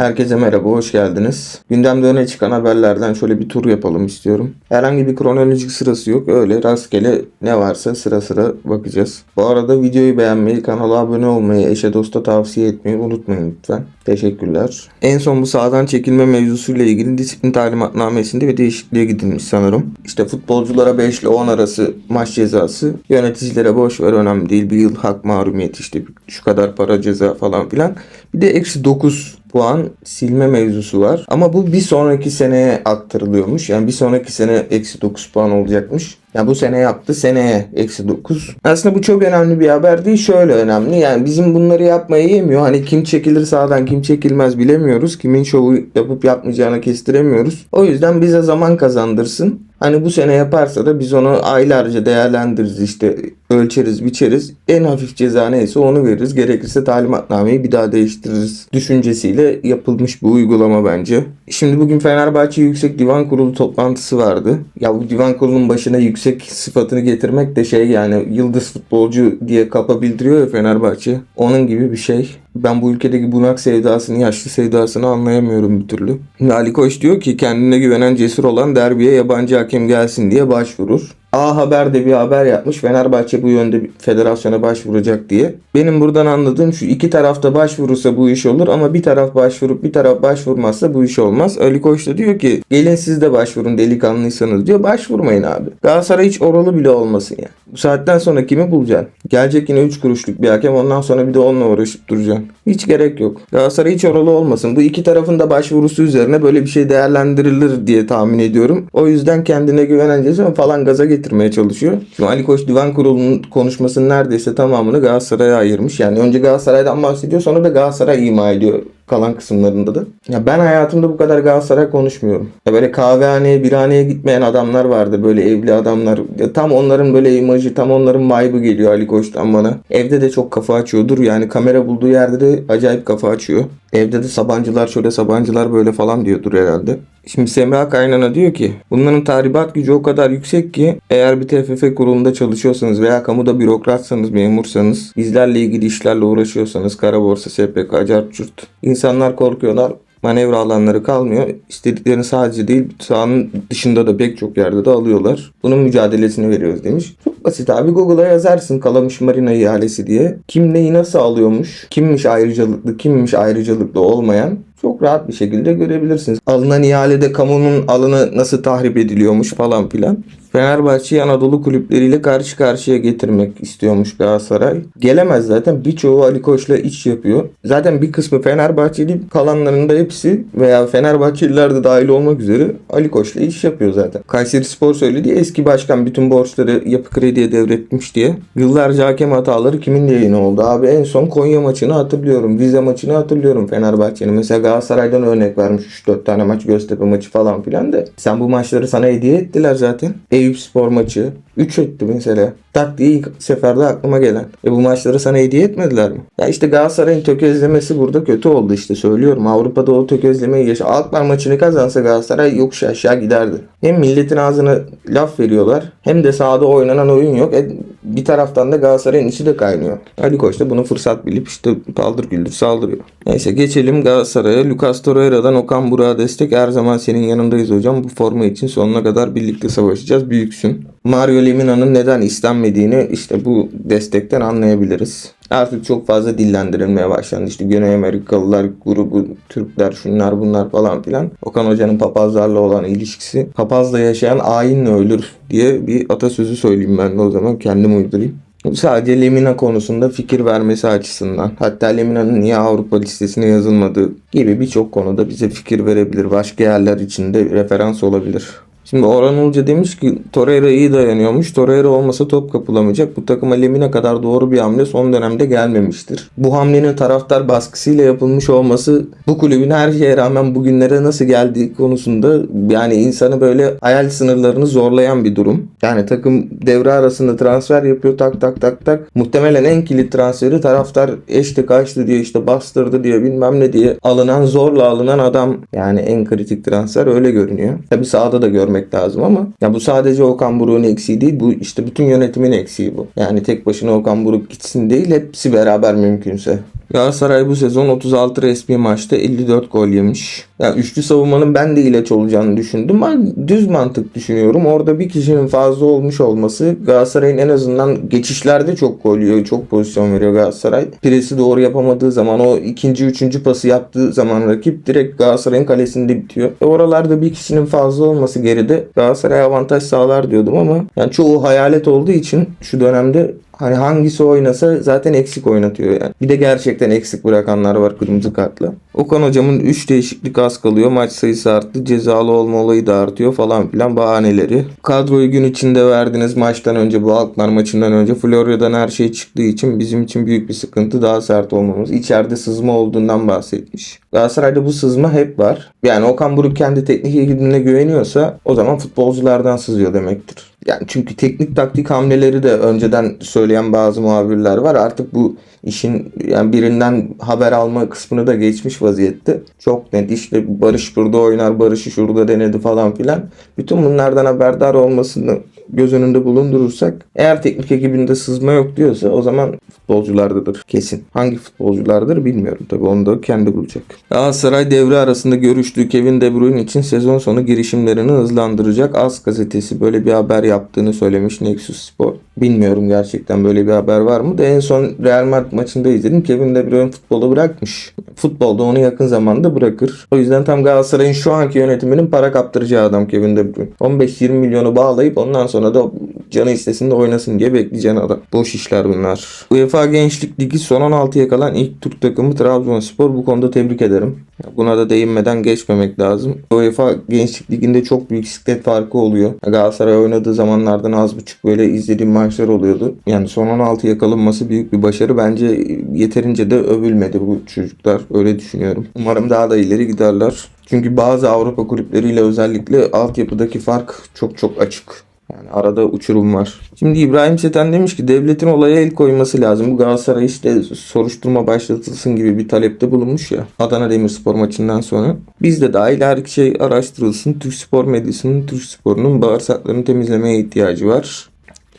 Herkese merhaba, hoş geldiniz. Gündemde öne çıkan haberlerden şöyle bir tur yapalım istiyorum. Herhangi bir kronolojik sırası yok. Öyle rastgele ne varsa sıra sıra bakacağız. Bu arada videoyu beğenmeyi, kanala abone olmayı, eşe dosta tavsiye etmeyi unutmayın lütfen. Teşekkürler. En son bu sahadan çekilme mevzusuyla ilgili disiplin talimatnamesinde bir değişikliğe gidilmiş sanırım. İşte futbolculara 5 ile 10 arası maç cezası, yöneticilere boş ver önemli değil. Bir yıl hak mahrumiyeti işte şu kadar para ceza falan filan. Bir de eksi 9 puan silme mevzusu var. Ama bu bir sonraki seneye aktarılıyormuş. Yani bir sonraki sene eksi 9 puan olacakmış. Yani bu sene yaptı seneye eksi 9. Aslında bu çok önemli bir haber değil. Şöyle önemli. Yani bizim bunları yapmayı yemiyor. Hani kim çekilir sağdan kim çekilmez bilemiyoruz. Kimin şovu yapıp yapmayacağını kestiremiyoruz. O yüzden bize zaman kazandırsın. Hani bu sene yaparsa da biz onu aylarca değerlendiririz işte ölçeriz biçeriz. En hafif ceza neyse onu veririz. Gerekirse talimatnameyi bir daha değiştiririz. Düşüncesiyle yapılmış bir uygulama bence. Şimdi bugün Fenerbahçe Yüksek Divan Kurulu toplantısı vardı. Ya bu divan kurulunun başına yüksek sıfatını getirmek de şey yani yıldız futbolcu diye kapa bildiriyor ya Fenerbahçe. Onun gibi bir şey. Ben bu ülkedeki bunak sevdasını, yaşlı sevdasını anlayamıyorum bir türlü. Ali Koç diyor ki kendine güvenen cesur olan derbiye yabancı hakem gelsin diye başvurur. A Haber de bir haber yapmış. Fenerbahçe bu yönde federasyona başvuracak diye. Benim buradan anladığım şu iki tarafta başvurursa bu iş olur ama bir taraf başvurup bir taraf başvurmazsa bu iş olmaz. Ali Koç da diyor ki gelin siz de başvurun delikanlıysanız diyor. Başvurmayın abi. Galatasaray hiç oralı bile olmasın ya. Bu saatten sonra kimi bulacaksın? Gelecek yine 3 kuruşluk bir hakem ondan sonra bir de onunla uğraşıp duracaksın. Hiç gerek yok. Galatasaray hiç oralı olmasın. Bu iki tarafın da başvurusu üzerine böyle bir şey değerlendirilir diye tahmin ediyorum. O yüzden kendine güvenen falan gaza getirmeye çalışıyor. Şimdi Ali Koç Divan Kurulu'nun konuşmasının neredeyse tamamını Galatasaray'a ayırmış. Yani önce Galatasaray'dan bahsediyor sonra da Galatasaray ima ediyor kalan kısımlarında da. Ya ben hayatımda bu kadar Galatasaray konuşmuyorum. Ya böyle kahvehaneye, birhaneye gitmeyen adamlar vardı. Böyle evli adamlar. Ya tam onların böyle imajı, tam onların vibe'ı geliyor Ali Koç'tan bana. Evde de çok kafa açıyordur. Yani kamera bulduğu yerde de acayip kafa açıyor. Evde de Sabancılar şöyle, Sabancılar böyle falan diyordur herhalde. Şimdi Semra Kaynana diyor ki bunların tahribat gücü o kadar yüksek ki eğer bir TFF kurulunda çalışıyorsanız veya kamuda bürokratsanız, memursanız, bizlerle ilgili işlerle uğraşıyorsanız, kara borsa, SPK, carçurt insanlar korkuyorlar manevra alanları kalmıyor. İstediklerini sadece değil sahanın dışında da pek çok yerde de alıyorlar. Bunun mücadelesini veriyoruz demiş. Çok basit abi Google'a yazarsın Kalamış Marina ihalesi diye. Kim neyi nasıl alıyormuş? Kimmiş ayrıcalıklı, kimmiş ayrıcalıklı olmayan çok rahat bir şekilde görebilirsiniz. Alınan ihalede kamunun alını nasıl tahrip ediliyormuş falan filan. Fenerbahçe'yi Anadolu kulüpleriyle karşı karşıya getirmek istiyormuş Galatasaray. Gelemez zaten. Birçoğu Ali Koç'la iş yapıyor. Zaten bir kısmı Fenerbahçeli kalanların da hepsi veya Fenerbahçeliler de dahil olmak üzere Ali Koç'la iş yapıyor zaten. Kayseri Spor söyledi eski başkan bütün borçları yapı krediye devretmiş diye. Yıllarca hakem hataları kimin lehine oldu? Abi en son Konya maçını hatırlıyorum. Rize maçını hatırlıyorum Fenerbahçe'nin. Mesela Galatasaray'dan örnek vermiş 3-4 tane maç Göztepe maçı falan filan da. Sen bu maçları sana hediye ettiler zaten. Eyüp Spor maçı 3 etti mesela. Tak diye ilk seferde aklıma gelen. E bu maçları sana hediye etmediler mi? Ya işte Galatasaray'ın tökezlemesi burada kötü oldu işte söylüyorum. Avrupa'da o tökezlemeyi yaşa. Alkmaar maçını kazansa Galatasaray yokuş aşağı giderdi. Hem milletin ağzına laf veriyorlar hem de sahada oynanan oyun yok. E, bir taraftan da Galatasaray'ın içi de kaynıyor. Ali Koç da bunu fırsat bilip işte paldır güldür saldırıyor. Neyse geçelim Galatasaray'a. Lucas Torreira'dan Okan Burak'a destek. Her zaman senin yanındayız hocam. Bu forma için sonuna kadar birlikte savaşacağız. Büyüksün. Mario Lemina'nın neden istenmediğini işte bu destekten anlayabiliriz. Artık çok fazla dillendirilmeye başlandı. İşte Güney Amerikalılar grubu, Türkler, şunlar bunlar falan filan. Okan Hoca'nın papazlarla olan ilişkisi. Papazla yaşayan ayinle ölür diye bir atasözü söyleyeyim ben de o zaman kendim uydurayım. Sadece Lemina konusunda fikir vermesi açısından. Hatta Lemina'nın niye Avrupa listesine yazılmadığı gibi birçok konuda bize fikir verebilir. Başka yerler için de referans olabilir. Şimdi Orhan Uluca demiş ki Torreira iyi dayanıyormuş. Torreira olmasa top kapılamayacak. Bu takıma Lemina kadar doğru bir hamle son dönemde gelmemiştir. Bu hamlenin taraftar baskısıyla yapılmış olması bu kulübün her şeye rağmen bugünlere nasıl geldiği konusunda yani insanı böyle hayal sınırlarını zorlayan bir durum. Yani takım devre arasında transfer yapıyor tak tak tak tak. Muhtemelen en kilit transferi taraftar eşti kaçtı diye işte bastırdı diye bilmem ne diye alınan zorla alınan adam. Yani en kritik transfer öyle görünüyor. Tabi sahada da görmek lazım ama ya bu sadece Okan Buruk'un eksiği değil. Bu işte bütün yönetimin eksiği bu. Yani tek başına Okan Buruk gitsin değil hepsi beraber mümkünse. Galatasaray bu sezon 36 resmi maçta 54 gol yemiş. Ya üçlü savunmanın ben de ilaç olacağını düşündüm. Ben düz mantık düşünüyorum. Orada bir kişinin fazla olmuş olması Galatasaray'ın en azından geçişlerde çok gol yiyor. Çok pozisyon veriyor Galatasaray. Presi doğru yapamadığı zaman o ikinci üçüncü pası yaptığı zaman rakip direkt Galatasaray'ın kalesinde bitiyor. E oralarda bir kişinin fazla olması geride Galatasaray avantaj sağlar diyordum ama yani çoğu hayalet olduğu için şu dönemde Hani hangisi oynasa zaten eksik oynatıyor yani. Bir de gerçekten eksik bırakanlar var kırmızı kartla. Okan hocamın 3 değişiklik az kalıyor. Maç sayısı arttı. Cezalı olma olayı da artıyor falan filan bahaneleri. Kadroyu gün içinde verdiniz maçtan önce bu Alkmaar maçından önce Florya'dan her şey çıktığı için bizim için büyük bir sıkıntı daha sert olmamız. İçeride sızma olduğundan bahsetmiş. Galatasaray'da bu sızma hep var. Yani Okan Buruk kendi teknik ekibine güveniyorsa o zaman futbolculardan sızıyor demektir. Yani çünkü teknik taktik hamleleri de önceden söyleyen bazı muhabirler var. Artık bu işin yani birinden haber alma kısmını da geçmiş vaziyette. Çok net işte Barış burada oynar, Barış'ı şurada denedi falan filan. Bütün bunlardan haberdar olmasını göz önünde bulundurursak eğer teknik ekibinde sızma yok diyorsa o zaman futbolculardadır kesin. Hangi futbolculardır bilmiyorum tabi onu da kendi bulacak. Galatasaray devre arasında görüştüğü Kevin De Bruyne için sezon sonu girişimlerini hızlandıracak. As gazetesi böyle bir haber yaptığını söylemiş Nexus Spor. Bilmiyorum gerçekten böyle bir haber var mı da en son Real Madrid maçında izledim. Kevin De Bruyne futbolu bırakmış. Futbolda onu yakın zamanda bırakır. O yüzden tam Galatasaray'ın şu anki yönetiminin para kaptıracağı adam Kevin De Bruyne. 15-20 milyonu bağlayıp ondan sonra da canı istesin de oynasın diye bekleyeceğin adam. Boş işler bunlar. UEFA Gençlik Ligi son 16'ya kalan ilk Türk takımı Trabzonspor. Bu konuda tebrik ederim. Buna da değinmeden geçmemek lazım. UEFA Gençlik Ligi'nde çok büyük siklet farkı oluyor. Galatasaray oynadığı zamanlardan az buçuk böyle izlediğim maçlar oluyordu. Yani son 16'ya kalınması büyük bir başarı. Bence yeterince de övülmedi bu çocuklar. Öyle düşünüyorum. Umarım daha da ileri giderler. Çünkü bazı Avrupa kulüpleriyle özellikle altyapıdaki fark çok çok açık. Yani arada uçurum var. Şimdi İbrahim Seten demiş ki devletin olaya el koyması lazım. Bu Galatasaray işte soruşturma başlatılsın gibi bir talepte bulunmuş ya. Adana Demirspor maçından sonra. Biz de dahil her şey araştırılsın. Türk spor medyasının, Türk sporunun bağırsaklarını temizlemeye ihtiyacı var.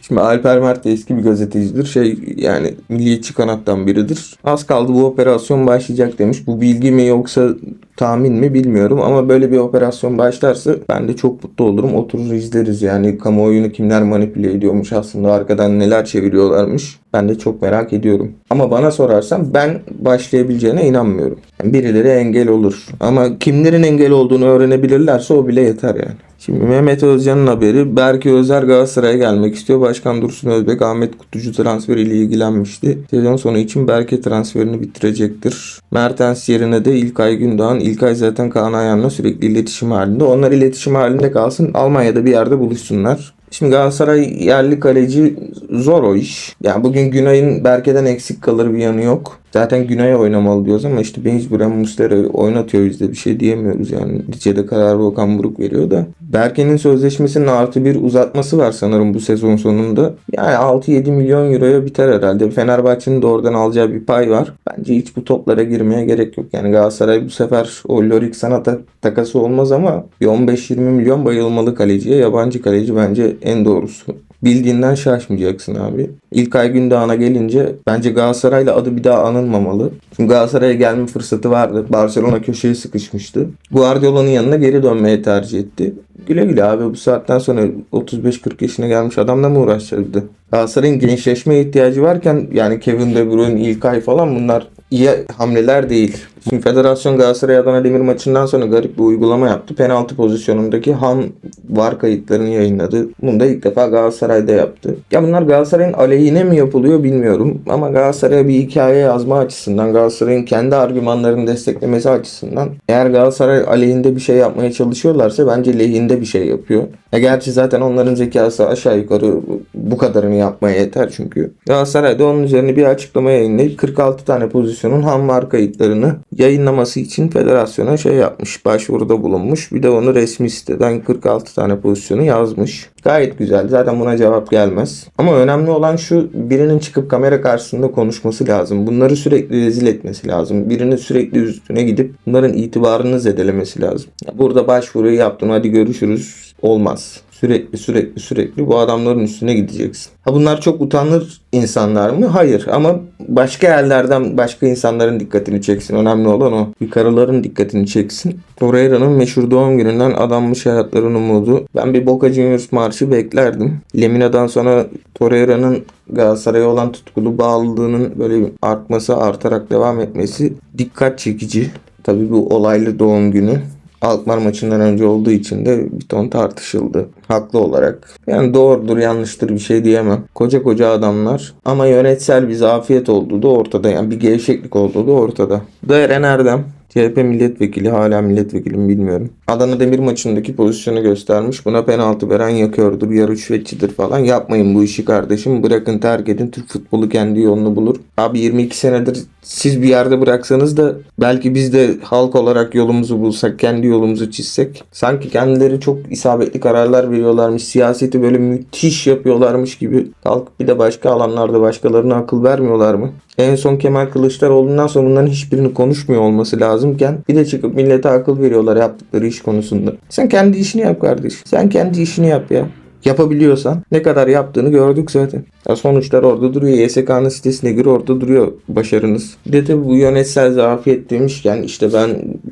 Şimdi Alper Mert de eski bir gazetecidir. Şey yani milliyetçi kanattan biridir. Az kaldı bu operasyon başlayacak demiş. Bu bilgi mi yoksa tahmin mi bilmiyorum ama böyle bir operasyon başlarsa ben de çok mutlu olurum. Oturur izleriz yani kamuoyunu kimler manipüle ediyormuş aslında arkadan neler çeviriyorlarmış. Ben de çok merak ediyorum. Ama bana sorarsan ben başlayabileceğine inanmıyorum. Birileri engel olur. Ama kimlerin engel olduğunu öğrenebilirlerse o bile yeter yani. Şimdi Mehmet Özcan'ın haberi Berke Özer Galatasaray'a gelmek istiyor. Başkan Dursun Özbek Ahmet Kutucu transferiyle ilgilenmişti. Sezon sonu için Berke transferini bitirecektir. Mertens yerine de İlkay Gündoğan. İlkay zaten Kaan Ayhan'la sürekli iletişim halinde. Onlar iletişim halinde kalsın. Almanya'da bir yerde buluşsunlar. Şimdi Galatasaray yerli kaleci zor o iş. Yani bugün Günay'ın Berke'den eksik kalır bir yanı yok. Zaten Günay'a oynamalı diyoruz ama işte mecburen Muslera oynatıyor bizde bir şey diyemiyoruz yani. Lice'de karar Okan Buruk veriyor da. Berke'nin sözleşmesinin artı bir uzatması var sanırım bu sezon sonunda. Yani 6-7 milyon euroya biter herhalde. Fenerbahçe'nin de oradan alacağı bir pay var. Bence hiç bu toplara girmeye gerek yok. Yani Galatasaray bu sefer o Lorik Sanat'a takası olmaz ama bir 15-20 milyon bayılmalı kaleciye. Yabancı kaleci bence en doğrusu. Bildiğinden şaşmayacaksın abi. İlkay Gündoğan'a gelince bence Galatasaray'la adı bir daha anılmamalı. Çünkü Galatasaray'a gelme fırsatı vardı. Barcelona köşeye sıkışmıştı. Guardiola'nın yanına geri dönmeye tercih etti. Güle güle abi bu saatten sonra 35-40 yaşına gelmiş adamla mı uğraşacağız bir? Galatasaray'ın gençleşmeye ihtiyacı varken yani Kevin De Bruyne, İlkay falan bunlar iyi hamleler değil. Şimdi Federasyon Galatasaray Adana Demir maçından sonra garip bir uygulama yaptı. Penaltı pozisyonundaki ham var kayıtlarını yayınladı. Bunu da ilk defa Galatasaray'da yaptı. Ya bunlar Galatasaray'ın aleyhine mi yapılıyor bilmiyorum. Ama Galatasaray'a bir hikaye yazma açısından, Galatasaray'ın kendi argümanlarını desteklemesi açısından eğer Galatasaray aleyhinde bir şey yapmaya çalışıyorlarsa bence lehinde bir şey yapıyor. Ya gerçi zaten onların zekası aşağı yukarı bu kadarını yapmaya yeter çünkü. Galatasaray da onun üzerine bir açıklama yayınlayıp 46 tane pozisyonun ham var kayıtlarını yayınlaması için federasyona şey yapmış, başvuruda bulunmuş. Bir de onu resmi siteden 46 tane pozisyonu yazmış. Gayet güzel. Zaten buna cevap gelmez. Ama önemli olan şu birinin çıkıp kamera karşısında konuşması lazım. Bunları sürekli rezil etmesi lazım. Birinin sürekli üstüne gidip bunların itibarını zedelemesi lazım. Burada başvuruyu yaptım hadi görüşürüz olmaz. Sürekli sürekli sürekli bu adamların üstüne gideceksin. Ha bunlar çok utanır insanlar mı? Hayır ama başka yerlerden başka insanların dikkatini çeksin. Önemli olan o. Yukarıların dikkatini çeksin. Torreira'nın meşhur doğum gününden adanmış hayatların umudu. Ben bir Boca Juniors marşı beklerdim. Lemina'dan sonra Torreira'nın Galatasaray'a olan tutkulu bağlılığının böyle bir artması, artarak devam etmesi dikkat çekici. Tabii bu olaylı doğum günü Alkmaar maçından önce olduğu için de bir ton tartışıldı. Haklı olarak. Yani doğrudur yanlıştır bir şey diyemem. Koca koca adamlar ama yönetsel bir zafiyet olduğu da ortada. Yani bir gevşeklik olduğu da ortada. Eren Erdem CHP milletvekili hala milletvekili mi bilmiyorum. Adana Demir maçındaki pozisyonu göstermiş. Buna penaltı veren yakıyordur, yarı rüşvetçidir falan. Yapmayın bu işi kardeşim. Bırakın terk edin. Türk futbolu kendi yolunu bulur. Abi 22 senedir siz bir yerde bıraksanız da belki biz de halk olarak yolumuzu bulsak, kendi yolumuzu çizsek. Sanki kendileri çok isabetli kararlar veriyorlarmış. Siyaseti böyle müthiş yapıyorlarmış gibi. Kalkıp bir de başka alanlarda başkalarına akıl vermiyorlar mı? En son Kemal Kılıçdaroğlu'ndan sonra bunların hiçbirini konuşmuyor olması lazımken bir de çıkıp millete akıl veriyorlar yaptıkları iş konusunda. Sen kendi işini yap kardeş. Sen kendi işini yap ya. Yapabiliyorsan ne kadar yaptığını gördük zaten. Ya sonuçlar orada duruyor. YSK'nın sitesine gir orada duruyor başarınız. Bir de tabii bu yönetsel zafiyet demişken işte ben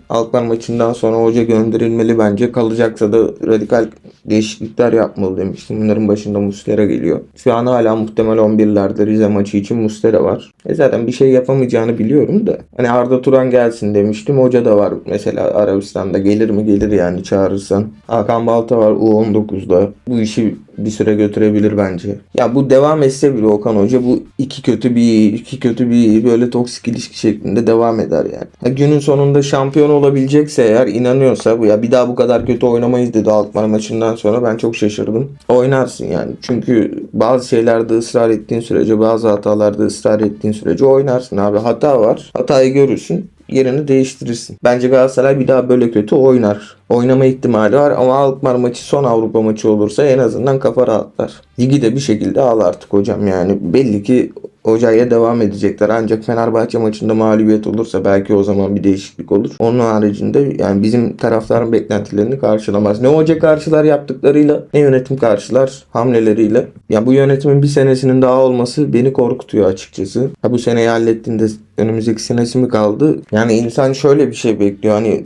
Alkmaar maçından sonra hoca gönderilmeli bence. Kalacaksa da radikal değişiklikler yapmalı demiştim. Bunların başında Muslera geliyor. Şu an hala muhtemel 11'lerde Rize maçı için Muslera var. E zaten bir şey yapamayacağını biliyorum da. Hani Arda Turan gelsin demiştim. Hoca da var mesela Arabistan'da. Gelir mi gelir yani çağırırsan. Hakan Balta var U19'da. Bu işi bir süre götürebilir bence. Ya bu devam etse bile Okan Hoca bu iki kötü bir iki kötü bir böyle toksik ilişki şeklinde devam eder yani. Ha, günün sonunda şampiyon olabilecekse eğer inanıyorsa bu ya bir daha bu kadar kötü oynamayız dedi Alkmaar maçından sonra ben çok şaşırdım. Oynarsın yani. Çünkü bazı şeylerde ısrar ettiğin sürece bazı hatalarda ısrar ettiğin sürece oynarsın abi. Hata var. Hatayı görürsün yerini değiştirirsin. Bence Galatasaray bir daha böyle kötü oynar. Oynama ihtimali var ama Alkmaar maçı son Avrupa maçı olursa en azından kafa rahatlar. Ligi de bir şekilde al artık hocam yani. Belli ki hocaya devam edecekler. Ancak Fenerbahçe maçında mağlubiyet olursa belki o zaman bir değişiklik olur. Onun haricinde yani bizim taraftarın beklentilerini karşılamaz. Ne hoca karşılar yaptıklarıyla ne yönetim karşılar hamleleriyle. Ya bu yönetimin bir senesinin daha olması beni korkutuyor açıkçası. Ha bu seneyi hallettiğinde önümüzdeki senesi mi kaldı? Yani insan şöyle bir şey bekliyor. Hani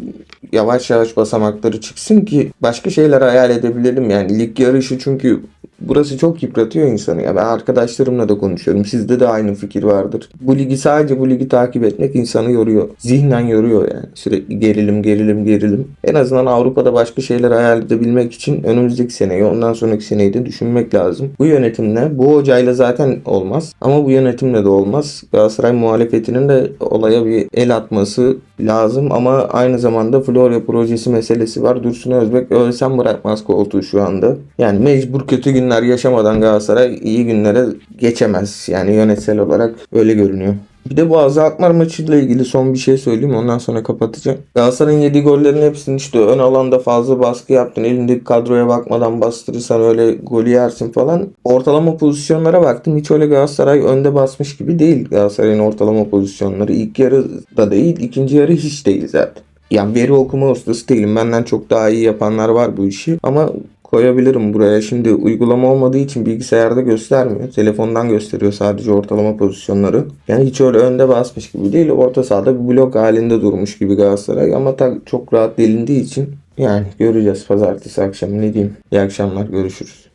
yavaş yavaş basamakları çıksın ki başka şeyler hayal edebilelim. Yani lig yarışı çünkü burası çok yıpratıyor insanı. Ya ben arkadaşlarımla da konuşuyorum. Sizde de aynı fikir vardır. Bu ligi sadece bu ligi takip etmek insanı yoruyor. Zihnen yoruyor yani. Sürekli gerilim gerilim gerilim. En azından Avrupa'da başka şeyler hayal edebilmek için önümüzdeki seneyi ondan sonraki seneyi de düşünmek lazım. Bu yönetimle bu hocayla zaten olmaz. Ama bu yönetimle de olmaz. Galatasaray muhalefetinin de olaya bir el atması lazım ama aynı zamanda Florya projesi meselesi var. Dursun Özbek ölsem bırakmaz koltuğu şu anda. Yani mecbur kötü günler yaşamadan Galatasaray iyi günlere geçemez. Yani yönetsel olarak öyle görünüyor. Bir de bu Azı Akmar maçıyla ilgili son bir şey söyleyeyim ondan sonra kapatacağım. Galatasaray'ın yediği gollerin hepsini işte ön alanda fazla baskı yaptın. Elindeki kadroya bakmadan bastırırsan öyle golü yersin falan. Ortalama pozisyonlara baktım. Hiç öyle Galatasaray önde basmış gibi değil Galatasaray'ın ortalama pozisyonları. İlk yarı da değil, ikinci yarı hiç değil zaten. Yani veri okuma ustası değilim. Benden çok daha iyi yapanlar var bu işi. Ama koyabilirim buraya. Şimdi uygulama olmadığı için bilgisayarda göstermiyor. Telefondan gösteriyor sadece ortalama pozisyonları. Yani hiç öyle önde basmış gibi değil. Orta sahada bir blok halinde durmuş gibi Galatasaray. Ama çok rahat delindiği için yani göreceğiz pazartesi akşamı ne diyeyim. İyi akşamlar görüşürüz.